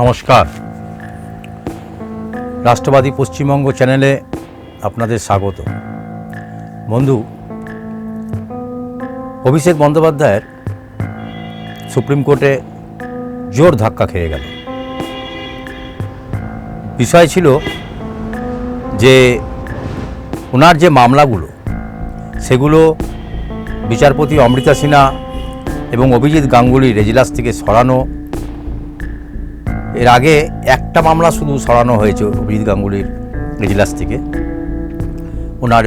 নমস্কার। রাষ্ট্রবাদী পশ্চিমবঙ্গ চ্যানেলে আপনাদের স্বাগত। বন্ধু, অভিষেক বন্দ্যোপাধ্যায়ের সুপ্রিম কোর্টে জোর ধাক্কা খেয়ে গেল। বিষয় ছিল যে ওনার যে মামলাগুলো, সেগুলো বিচারপতি অমৃতা সিনহা এবং অভিজিৎ গাঙ্গুলির রেজিলাস থেকে সরানো এর আগে একটা মামলা শুধু সরানো হয়েছে অভিজিৎ গাঙ্গুলির রেজিলাস থেকে। ওনার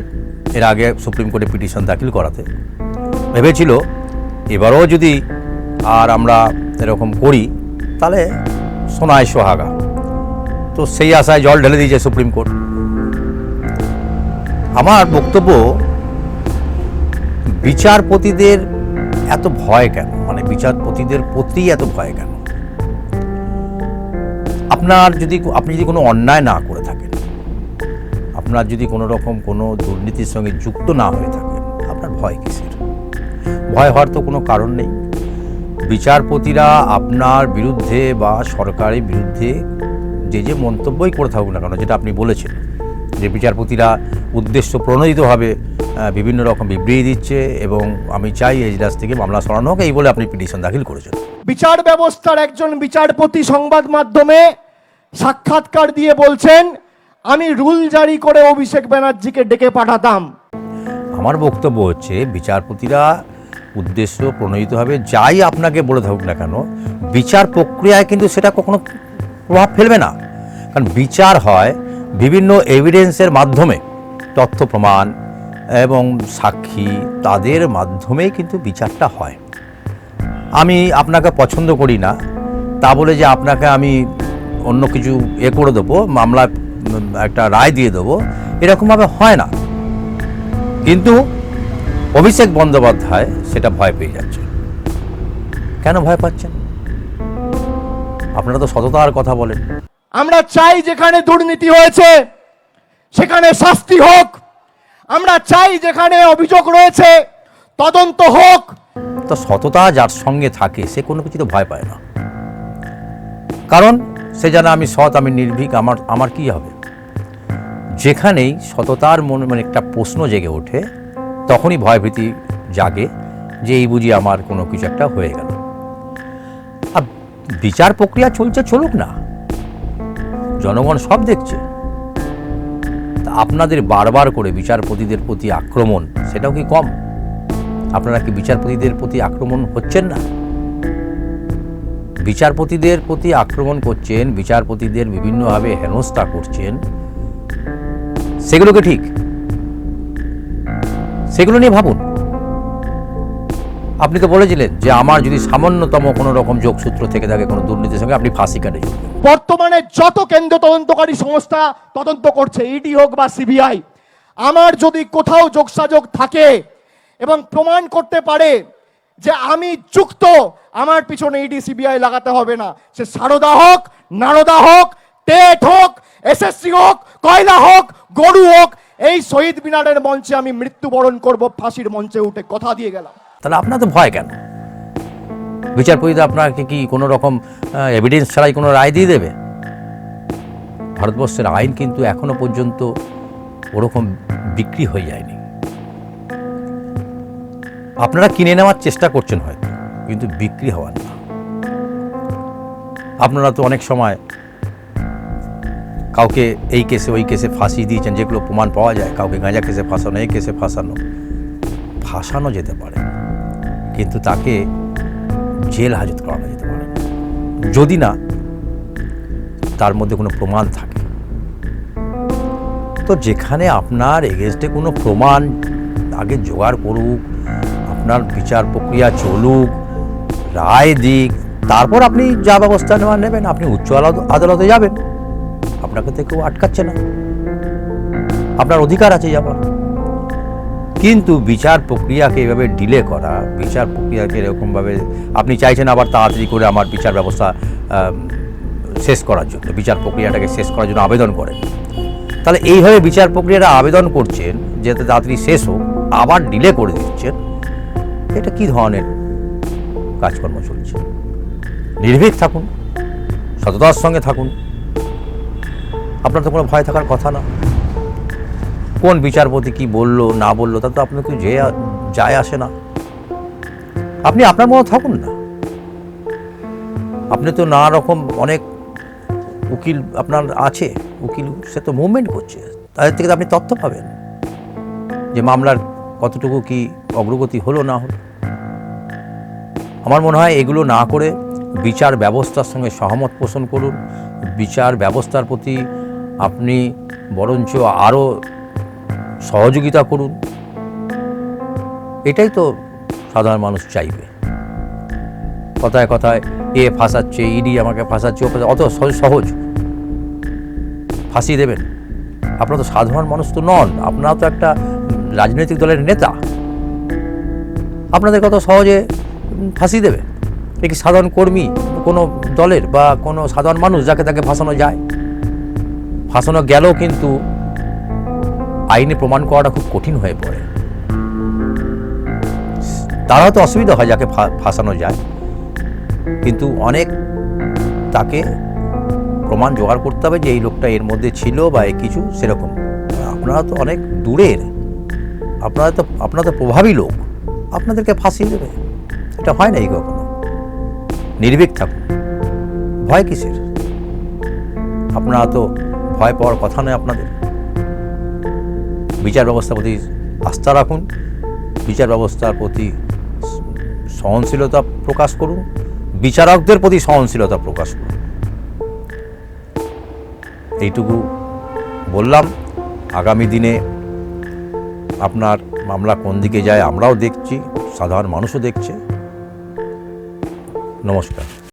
এর আগে সুপ্রিম কোর্টে পিটিশন দাখিল করাতে। ভেবেছিল, এবারও যদি আর আমরা এরকম করি, তাহলে সোনায় সোহাগা। তো সেই আশায় জল ঢেলে দিয়েছে সুপ্রিম কোর্ট। আমার বক্তব্য, বিচারপতিদের এত ভয় কেন? মানে বিচারপতিদের প্রতি এত ভয় কেন? আপনার যদি আপনি যদি কোনো অন্যায় না করে থাকেন, আপনার যদি কোনো রকম কোনো দুর্নীতির সঙ্গে যুক্ত না হয়ে থাকেন, আপনার ভয় কিসের? ভয় হওয়ার তো কোনো কারণ নেই। বিচারপতিরা আপনার বিরুদ্ধে বা সরকারের বিরুদ্ধে যে যে মন্তব্যই করে থাকুক না কেন, যেটা আপনি বলেছেন, যে বিচারপতিরা উদ্দেশ্য প্রণোদিতভাবে বিভিন্ন রকম বিবৃতি দিচ্ছে এবং আমি চাই এজলাস থেকে মামলা সরানো হোক, এই বলে আপনি পিটিশন দাখিল করেছেন। বিচার ব্যবস্থার একজন বিচারপতি সংবাদ মাধ্যমে সাক্ষাৎকার দিয়ে বলছেন, আমি রুল জারি করে অভিষেক ব্যানার্জিকে ডেকে পাঠাতাম। আমার বক্তব্য হচ্ছে, বিচারপতিরা উদ্দেশ্য প্রণোদিতভাবে যাই আপনাকে বলে থাকুক না কেন, বিচার প্রক্রিয়ায় কিন্তু সেটা কখনো প্রভাব ফেলবে না। কারণ বিচার হয় বিভিন্ন এভিডেন্সের মাধ্যমে, তথ্য প্রমাণ এবং সাক্ষী তাদের মাধ্যমেই কিন্তু বিচারটা হয়। আমি আপনাকে পছন্দ করি না, তা বলে যে আপনাকে আমি অন্য কিছু এ করে দেবো মামলা একটা রায় দিয়ে দেবো এরকমভাবে হয় না। কিন্তু অভিষেক বন্দ্যোপাধ্যায় সেটা ভয় পেয়ে যাচ্ছে। কেন ভয় পাচ্ছেন? আপনারা তো সততার কথা বলেন। আমরা চাই যেখানে দুর্নীতি হয়েছে সেখানে শাস্তি হোক। আমরা চাই যেখানে অভিযোগ রয়েছে তদন্ত হোক। তো সততা যার সঙ্গে থাকে সে কোনো কিছু তো ভয় পায় না। কারণ সে জানে আমি সৎ, আমি নির্ভীক, আমার আমার কি হবে? যেখানেই সততার মনে মানে একটা প্রশ্ন জেগে ওঠে, তখনই ভয়ভীতি জাগে যে এই বুঝি আমার কোনো কিছু একটা হয়ে গেল। আর বিচার প্রক্রিয়া চলছে, চলুক না। জনগণ সব দেখছে। আপনাদের বারবার করে বিচারপতিদের প্রতি আক্রমণ, সেটাও কি কম? আপনারা কি বিচারপতিদের প্রতি আক্রমণ হচ্ছেন না? বিচারপতিদের প্রতি আক্রমণ করছেন, বিচারপতিদের বিভিন্নভাবে হেনস্থা করছেন। সেগুলোকে ঠিক? সেগুলো নিয়ে ভাবুন। আপনি তো বলেছিলেন যে আমার যদি সামান্যতম কোনো রকম যোগসূত্র থেকে থাকে কোনো দুর্নীতির সঙ্গে, আপনি ফাঁসি কাটে বর্তমানে যত কেন্দ্র তদন্তকারী সংস্থা তদন্ত করছে ইডি হোক বা সিবিআই আমার যদি কোথাও যোগসাযোগ থাকে এবং প্রমাণ করতে পারে যে আমি যুক্ত আমার পিছনে ইডি সিবিআই লাগাতে হবে না। সে সারদা হোক, নারদা হোক, টেট হোক এসএসসি হোক, কয়লা হোক, গরু হোক, এই শহীদ মিনারের মঞ্চে আমি মৃত্যুবরণ করব, ফাঁসির মঞ্চে উঠে কথা দিয়ে গেলাম। তাহলে আপনার তো ভয় কেন? বিচারপতিতে আপনাকে কি কোনো রকম এভিডেন্স ছাড়াই কোনো রায় দিয়ে দেবে? ভারতবর্ষের আইন কিন্তু এখনও পর্যন্ত ওরকম বিক্রি হয়ে যায়নি। আপনারা কিনে নেওয়ার চেষ্টা করছেন হয়তো। কিন্তু বিক্রি হওয়ার না। আপনারা তো অনেক সময় কাউকে এই কেসে, ওই কেসে ফাঁসি দিয়েছেন, যেগুলো প্রমাণ পাওয়া যায়, কাউকে গাঁজা কেসে ফাঁসানো, এই কেসে ফাঁসানো ফাঁসানো যেতে পারে, কিন্তু তাকে জেল হাজত করানো যেতে পারে। যদি না, তার মধ্যে কোনো প্রমাণ থাকে। তো যেখানে আপনার এগেনস্টে কোনো প্রমাণ আগে জোগাড় করুক, আপনার বিচার প্রক্রিয়া চলুক রায় দিক, তারপর আপনি যা ব্যবস্থা নেওয়া নেবেন, আপনি উচ্চ আদালত- যাবেন। আপনাকে তো কেউ আটকাচ্ছে না। আপনার অধিকার আছে যাবার কিন্তু বিচার প্রক্রিয়াকে এভাবে ডিলে করা, বিচার প্রক্রিয়াকে এরকমভাবে আপনি চাইছেন আবার তাড়াতাড়ি করে আমার বিচার ব্যবস্থা শেষ করার জন্য, বিচার প্রক্রিয়াটাকে শেষ করার জন্য আবেদন করেন। তাহলে এইভাবে বিচার প্রক্রিয়াটা আবেদন করছেন, যাতে তাড়াতাড়ি শেষ হোক, আবার ডিলে করে দিচ্ছেন, এটা কি ধরনের কাজকর্ম চলছে। নির্ভীক থাকুন, সততার সঙ্গে থাকুন। আপনার তো কোনো ভয় থাকার কথা না। কোন বিচারপতি কি বলল, না বলল তা তো আপনার কিছু যে যায় আসে না। আপনি আপনার মতো থাকুন না। আপনি তো নানা রকম অনেক উকিল আপনার আছে, উকিল সে তো মুভমেন্ট করছে। তাদের থেকে তো আপনি তথ্য পাবেন যে মামলার কতটুকু কি অগ্রগতি হলো, না হলো। আমার মনে হয় এগুলো না করে বিচার ব্যবস্থার সঙ্গে সহমত পোষণ করুন। বিচার ব্যবস্থার প্রতি আপনি বরঞ্চ আরও সহযোগিতা করুন। এটাই তো সাধারণ মানুষ চাইবে। কথায় কথায়, এ ফাঁসাচ্ছে, ইডি আমাকে ফাঁসাচ্ছে, ও অত সহজ- ফাঁসিয়ে দেবেন। আপনারা তো সাধারণ মানুষ তো নন, আপনারা তো একটা রাজনৈতিক দলের নেতা। আপনাদের কত সহজে ফাঁসি দেবে। এ কি সাধারণ কর্মী কোনো দলের বা কোনো সাধারণ মানুষ যাকে তাকে ফাঁসানো যায়? ফাঁসানো গেলেও কিন্তু আইনে প্রমাণ করাটা খুব কঠিন হয়ে পড়ে। তারাও তো অসুবিধা হয় যাকে ফাঁসানো যায়। কিন্তু অনেক তাকে প্রমাণ জোগাড় করতে হবে যে এই লোকটা এর মধ্যে ছিল বা এ কিছু সেরকম। আপনারা তো অনেক দূরের। আপনারা তো আপনারা তো প্রভাবী লোক। আপনাদেরকে ফাঁসিয়ে দেবে। এটা হয় না এই কখনো? নির্ভীক থাকুন ভয় কিসের? আপনারা তো ভয় পাওয়ার কথা নয় আপনাদের। বিচার ব্যবস্থার প্রতি আস্থা রাখুন। বিচার ব্যবস্থার প্রতি সহনশীলতা প্রকাশ করুন। বিচারকদের প্রতি সহনশীলতা প্রকাশ করুন। এইটুকু বললাম। আগামী দিনে আপনার মামলা কোন দিকে যায় আমরাও দেখছি। সাধারণ মানুষও দেখছে। নমস্কার।